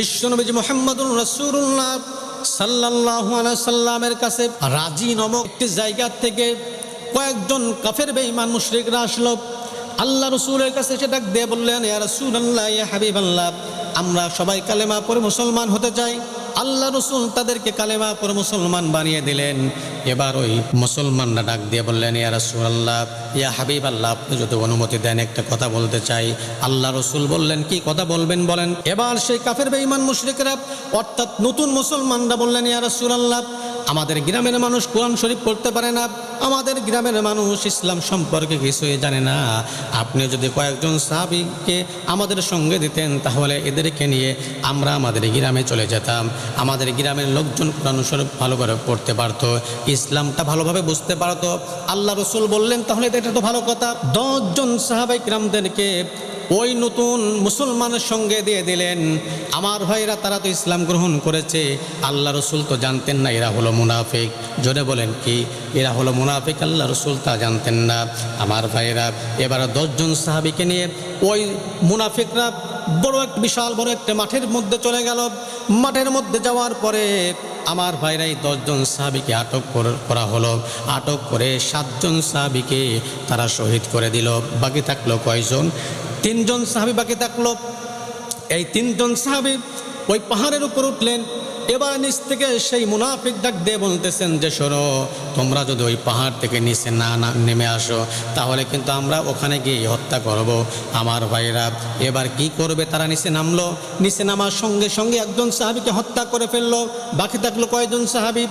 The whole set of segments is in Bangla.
বিশ্বনবীজি মোহাম্মদুর রসুল্লাহ সাল্লাহ সাল্লামের কাছে রাজি নামক একটি জায়গা থেকে কয়েকজন কাফের বেঈমান মুশরিকরা আসলো। আল্লাহ রসুলের কাছে সে ডাক দিয়ে বললেন, ইয়া রসুল আল্লাহ ইয়া হাবিব আল্লাহ আমরা সবাই কালেমা পরে মুসলমান হতে চাই। আল্লাহ রসুল তাদেরকে কালেমা পর মুসলমান বানিয়ে দিলেন। এবার ওই মুসলমানরা ডাক দিয়ে বললেন, ইয়া রসুল আল্লাহ ইয়া হাবিব আল্লাহ আপনি যদি অনুমতি দেন, একটা কথা বলতে চাই। আল্লাহ রসুল বললেন, কি কথা বলবেন বলেন? এবার সেই কাফের বেঈমান মুশরিকরা, অর্থাৎ নতুন মুসলমানরা বললেন, ইয়া রসুল আল্লাহ আমাদের গ্রামের মানুষ কোরআন শরীফ পড়তে পারে না, আমাদের গ্রামের মানুষ ইসলাম সম্পর্কে কিছুই জানে না। আপনি যদি কয়েকজন সাহাবিকে আমাদের সঙ্গে দিতেন, তাহলে এদেরকে নিয়ে আমরা আমাদের গ্রামে চলে যেতাম। আমাদের গ্রামের লোকজন কোরআন শরীফ ভালো করে পড়তে পারতো, ইসলামটা ভালোভাবে বুঝতে পারতো। আল্লাহ রসুল বললেন, তাহলে এটা তো ভালো কথা। দশজন সাহাবাই গ্রামদেরকে ওই নতুন মুসলমানের সঙ্গে দিয়ে দিলেন। আমার ভাইরা তারা তো ইসলাম গ্রহণ করেছে। আল্লাহ রসুল তো জানতেন না, এরা হলো মুনাফিক। জোরে বলেন কি, এরা হলো মুনাফিক, আল্লাহ রসুল তা জানতেন না। আমার ভাইরা, এবার দশজন সাহাবিকে নিয়ে ওই মুনাফিকরা বড় এক, বিশাল বড় একটা মাঠের মধ্যে চলে গেল। মাঠের মধ্যে যাওয়ার পরে আমার ভাইরা এই দশজন সাহাবিকে আটক করা হলো। আটক করে সাতজন সাহাবিকে তারা শহীদ করে দিল। বাকি থাকল কয়জন? তিনজন সাহাবি বাকি থাকল। এই তিনজন সাহাবি ওই পাহাড়ের উপর উঠলেন। এবার নিচ থেকে সেই মুনাফিক ডাক দিয়ে বলতেছেন যে, শোনো, তোমরা যদি ওই পাহাড় থেকে নিচে না, নেমে আসো, তাহলে কিন্তু আমরা ওখানে গিয়ে হত্যা করব। আমার ভাইরা এবার কি করবে তারা? নিচে নামলো। নিচে নামার সঙ্গে সঙ্গে একজন সাহাবিকে হত্যা করে ফেলল। বাকি থাকল কয়জন সাহাবি?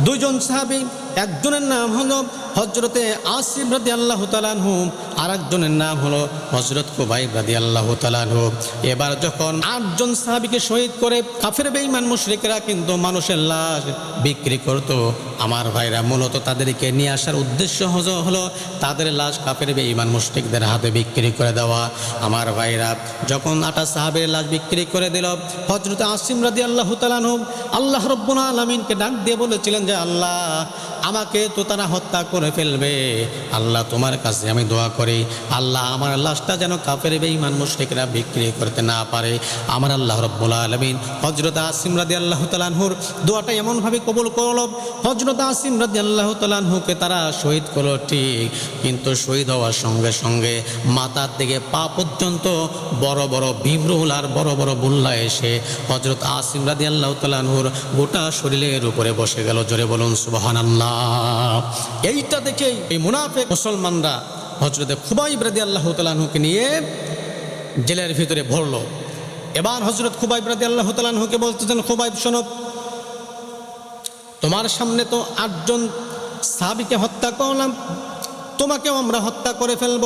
দুইজন সাহাবি। একজনের নাম হলো হজরতে আসিফ রাদি আল্লাহ তালানহু আর একজনের নাম হলো হজরত কুবাইব রাদি আল্লাহ তালানহু এবার যখন আটজন সাহাবিকে শহীদ করে কাফের, বেঈমান মুশরিকরা কিন্তু মানুষের লাশ বিক্রি করত। আমার ভাইরা, মূলত তাদেরকে নিয়ে আসার উদ্দেশ্য হজ- হলো তাদের লাশ কাফের, বেঈমান মুশরিকদের হাতে বিক্রি করে দেওয়া। আমার ভাইরা যখন আটা সাহাবের লাশ বিক্রি করে দিল হজরত আসিম রাদি আল্লাহ তালানহু আল্লাহ রব্বুল আলমিনকে ডাক দিয়ে বলেছিলেন যে, আল্লাহ, আমাকে তো তারা হত্যা করে ফেলবে। আল্লাহ, তোমার কাছে আমি দোয়া করি। আল্লাহ, আমার লাশটা যেন কাফের, বেঈমান মুশরিকরা বিক্রি করতে না পারে। আমার আল্লাহ রব্বুল আলমিন হজরত আসিম রাদি আল্লাহ তালানহুর দোয়াটা এমনভাবে কবুল করল হজরত আসিম রাদি আল্লাহ তালানহুকে তারা শহীদ করল ঠিক, কিন্তু শহীদ হওয়ার সঙ্গে সঙ্গে মাথার দিকে পা পর্যন্ত বড় বড় বিভ্রুল আর বড় বড় বুল্লা এসে হজরত আসিম রাদি আল্লাহ তালানহুর গোটা শরীরের উপরে বসে গেল। জোরে বলুন সুবহান এইটা দেখেই এই মুনাফেক মুসলমানরা হজরতে খুবাইব রাদি আল্লাহ তালানহুকে নিয়ে জেলের ভিতরে ভরলো। এবার হজরত খুবাইব রাদি আল্লাহ তালানহুকে বলতেছেন, খুবাইব শোনব তোমার সামনে তো আটজন সাবিকে হত্যা করলাম, তোমাকেও আমরা হত্যা করে ফেলব।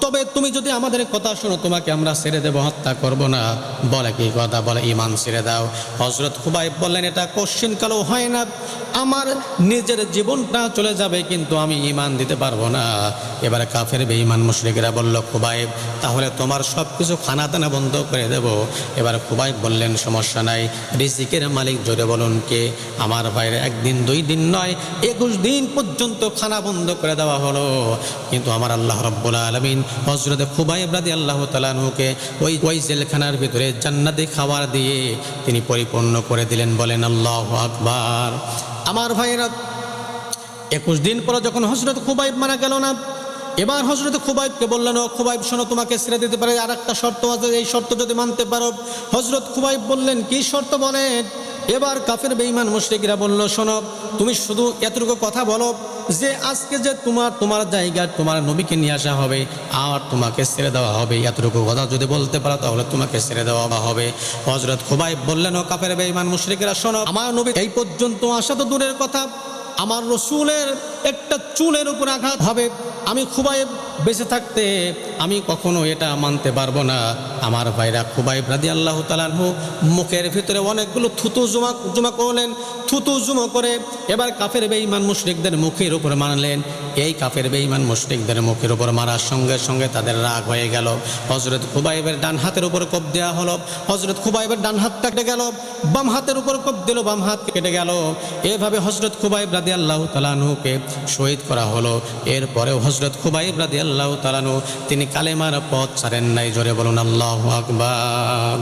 তবে তুমি যদি আমাদের কথা শোনো, তোমাকে আমরা ছেড়ে দেবো, হত্যা করব না। বলে কি কথা? বলে, ইমান ছেড়ে দাও। হজরত খুবাই বললেন, এটা কোশ্চিন কালো হয় না। আমার নিজের জীবনটা চলে যাবে, কিন্তু আমি ইমান দিতে পারব না। এবারে কাফের, বেঈমান মুশরিকরা বলল, খুবাইব, তাহলে তোমার সব কিছু খানা দানা বন্ধ করে দেব। এবার খুবাইব বললেন, সমস্যা নাই। রিজিকের মালিক জোরে বলুন কে? আমার বাইরে একদিন, দুই দিন নয়, একুশ দিন পর্যন্ত খানা বন্ধ করে দেওয়া হলো। কিন্তু আমার আল্লাহ রব্বুল আলমিন হজরতে খুবাইব রাদি আল্লাহ তালানুকে ওই ওই জেলখানার ভিতরে জান্নাতি খাবার দিয়ে তিনি পরিপূর্ণ করে দিলেন, বলেন, আল্লাহ আকবার। আমার ভাইয়েরা, একুশ দিন পর যখন হজরত খুবাইব মারা গেল না, এবার হজরত খুবাইবকে বললেন, ও খুবাইব, শোনো, তোমাকে ছেড়ে দিতে পারে আর একটা শর্ত আছে, এই শর্ত যদি মানতে পারো। হজরত খুবাইব বললেন, কি শর্ত বলেন? এবার কাফের বেঈমান মুশরিকরা বলল, শোনো, তুমি শুধু এতটুকু কথা বলো যে আজকে যে তোমার তোমার জায়গা, তোমার নবীকে নিয়ে আসা হবে, আর তোমাকে ছেড়ে দেওয়া হবে। এতটুকু কথা যদি বলতে পারো, তাহলে তোমাকে ছেড়ে দেওয়া হবে। হজরত খুবাই বললেন, ও কাফের বেঈমান মুশরিকরা, শোনো, আমার নবী এই পর্যন্ত আসা তো দূরের কথা, আমার রসুলের একটা চুলের উপর আঘাত হবে, আমি খুবাই বেঁচে থাকতে, আমি কখনো এটা মানতে পারব না। আমার ভাইরা খুবাই রাদি আল্লাহ তালানহু মুখের ভিতরে অনেকগুলো থুতু জমা জমা করলেন। থুতু জমা করে এবার কাফের বেঈমান মুশরিকদের মুখের উপর মানলেন। এই কাফের বেঈমান মুশরিকদের মুখের উপর মারার সঙ্গে সঙ্গে তাদের রাগ হয়ে গেল। হজরত খুবাইবের ডান হাতের উপর কোপ দেওয়া হলো। হজরত খুবাইবের ডান হাতটা কেটে গেল। বাম হাতের উপর কোপ দিল, বাম হাত কেটে গেল। এভাবে হজরত খুবাইব রাদি আল্লাহ তালানুকে শহীদ করা হলো। এরপরেও হজরত খুবাইব রাদি আল্লাহ তালানু তিনি কালেমার পথ ছাড়েন নাই। জোরে বলুন, আল্লাহ আকবার।